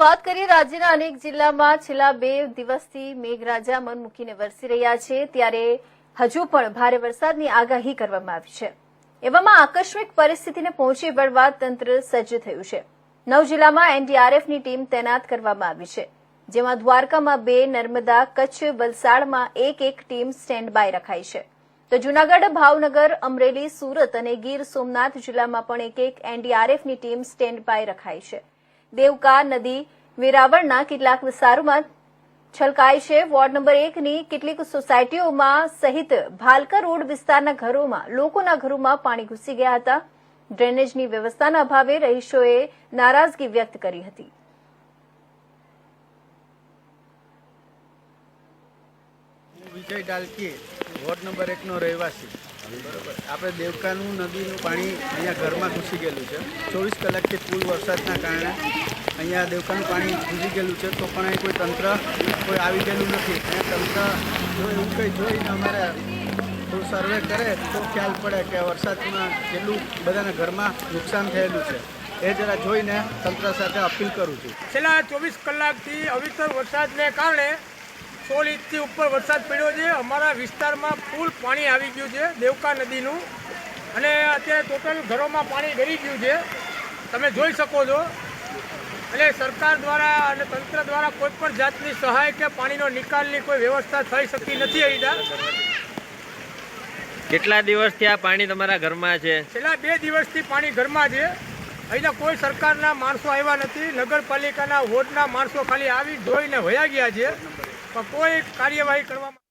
વાત કરીએ રાજ્યના અનેક જિલ્લામાં છેલ્લા બે દિવસથી મેઘરાજા મન મૂકીને વરસી રહ્યા છે. ત્યારે હજુ પણ ભારે વરસાદની આગાહી કરવામાં આવી છે. એવામાં આકસ્મિક પરિસ્થિતિને પહોંચી વળવા તંત્ર સજ્જ થયું છે. નવ જિલ્લામાં એનડીઆરએફની ટીમ તૈનાત કરવામાં આવી છે. જેમાં દ્વારકામાં બે, નર્મદા, કચ્છ, વલસાડમાં એક એક ટીમ સ્ટેન્ડ બાય રખાઈ છે. તો જૂનાગઢ, ભાવનગર, અમરેલી, સુરત અને ગીર સોમનાથ જિલ્લામાં પણ એક એક એનડીઆરએફની ટીમ સ્ટેન્ડ બાય રખાઈ છે. દેવકા નદી વેરાવળના કેટલાક વિસ્તારોમાં છલકાય છે. વોર્ડ નંબર એકની કેટલીક સોસાયટીઓમાં સહિત ભાલકા રોડ વિસ્તારના ઘરોમાં, લોકોના ઘરોમાં પાણી ઘૂસી ગયા હતા. ડ્રેનેજની વ્યવસ્થાના અભાવે રહીશોએ નારાજગી વ્યક્ત કરી હતી. વિજય ડાલકી વોર્ડ નંબર એકનો રહેવાસી. બરાબર આપણે દેવકાનું નદીનું પાણી અહીંયા ઘરમાં ઘૂસી ગયેલું છે. ચોવીસ કલાકથી ફૂલ વરસાદના કારણે અહીંયા દેવકાનું પાણી ઘૂસી ગયેલું છે, તો પણ અહીં કોઈ તંત્ર કોઈ આવી ગયેલું નથી. અહીંયા તંત્ર જો એવું કંઈ જોઈને અમારે થોડું સર્વે કરે, તો ખ્યાલ પડે કે વરસાદમાં કેટલું બધાના ઘરમાં નુકસાન થયેલું છે. એ જરા જોઈને તંત્ર સાથે અપીલ કરું છું. છેલ્લા ચોવીસ કલાકથી અવિતર વરસાદને કારણે સોળ ઇંચથી ઉપર વરસાદ પડ્યો છે. અમારા વિસ્તારમાં ફૂલ પાણી આવી ગયું છે દેવકા નદીનું. અને અત્યારે ટોટલ ઘરોમાં પાણી ગળી ગયું છે. તમે જોઈ શકો છો. એટલે સરકાર દ્વારા અને તંત્ર દ્વારા કોઈ પણ જાતની સહાય કે પાણીનો નિકાલની કોઈ વ્યવસ્થા થઈ શકતી નથી અહીંયા કેટલા દિવસથી આ પાણી તમારા ઘરમાં છે? છેલ્લા બે દિવસથી પાણી ઘરમાં છે. અહીંના કોઈ સરકારના માણસો આવ્યા નથી. નગરપાલિકાના વોર્ડના માણસો ખાલી આવી જોઈને વયા ગયા છે. કોઈ કાર્યવાહી કરવામાં